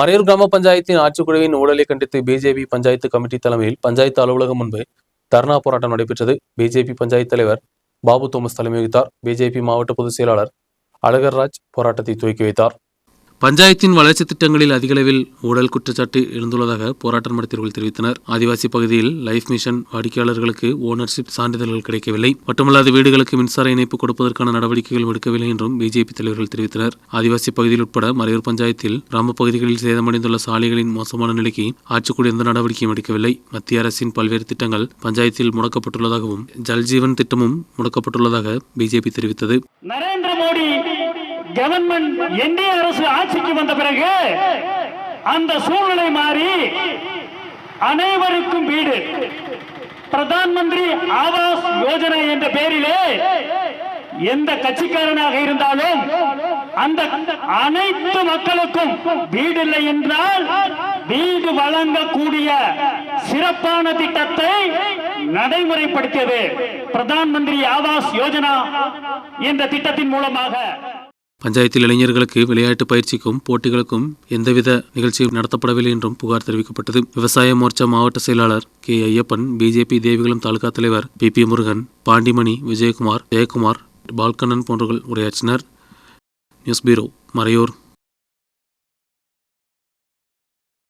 மறையூர் கிராம பஞ்சாயத்தின் ஆட்சிக்குழுவின் ஊழலை கண்டித்து பிஜேபி பஞ்சாயத்து கமிட்டி தலைமையில் பஞ்சாயத்து அலுவலகம் முன்பு தர்ணா போராட்டம் நடைபெற்றது. பிஜேபி பஞ்சாயத்து தலைவர் பாபு தோமஸ் தலைமை வகித்தார் பிஜேபி மாவட்ட பொதுச் செயலாளர் அழகர்ராஜ் போராட்டத்தை துவக்கி வைத்தார். பஞ்சாயத்தின் வளர்ச்சி திட்டங்களில் அதிகளவில் ஊழல் குற்றச்சாட்டு எழுந்துள்ளதாக போராட்டம் நடத்தியவர்கள் தெரிவித்தனர். ஆதிவாசி பகுதியில் லைஃப் மிஷன் வாடிக்கையாளர்களுக்கு ஓனர்ஷிப் சான்றிதழ்கள் கிடைக்கவில்லை. மட்டுமல்லாத வீடுகளுக்கு மின்சார இணைப்பு கொடுப்பதற்கான நடவடிக்கைகள் எடுக்கவில்லை என்றும் பிஜேபி தலைவர்கள் தெரிவித்தனர். ஆதிவாசி பகுதியில் உட்பட மறையூர் பஞ்சாயத்தில் கிராம பகுதிகளில் சேதமடைந்துள்ள சாலைகளின் மோசமான நிலைக்கு ஆட்சிக்குழு எந்த நடவடிக்கையும் எடுக்கவில்லை. மத்திய அரசின் பல்வேறு திட்டங்கள் பஞ்சாயத்தில் முடக்கப்பட்டுள்ளதாகவும் ஜல்ஜீவன் திட்டமும் முடக்கப்பட்டுள்ளதாக பிஜேபி தெரிவித்தது. நரேந்திர மோடி கவர்மெண்ட் என்டிஏ அரசு ஆட்சிக்கு வந்த பிறகு அந்த சூழ்நிலை மாறி அனைவருக்கும் வீடு. பிரதான் மந்திரி ஆவாஸ் யோஜனா என்ற பெயரிலே எந்த கட்சிக்காரனாக இருந்தாலும் அந்த அனைத்து மக்களுக்கும் வீடு இல்லை என்றால் வீடு வழங்கக்கூடிய சிறப்பான திட்டத்தை நடைமுறைப்படுத்தியது பிரதான் மந்திரி ஆவாஸ் யோஜனா என்ற திட்டத்தின் மூலமாக. பஞ்சாயத்தில் இளைஞர்களுக்கு விளையாட்டு பயிற்சிக்கும் போட்டிகளுக்கும் எந்தவித நிகழ்ச்சியும் நடத்தப்படவில்லை என்றும் புகார் தெரிவிக்கப்பட்டது. விவசாய மோர்ச்சா மாவட்ட செயலாளர் கே. ஐயப்பன் பிஜேபி தேவிகுளம் தாலுகா தலைவர் பி. பி. முருகன் பாண்டிமணி விஜயகுமார் ஜெயக்குமார் பால்கண்ணன் போன்றவர்கள் உரையாற்றினர். நியூஸ் பீரோ மறையூர்.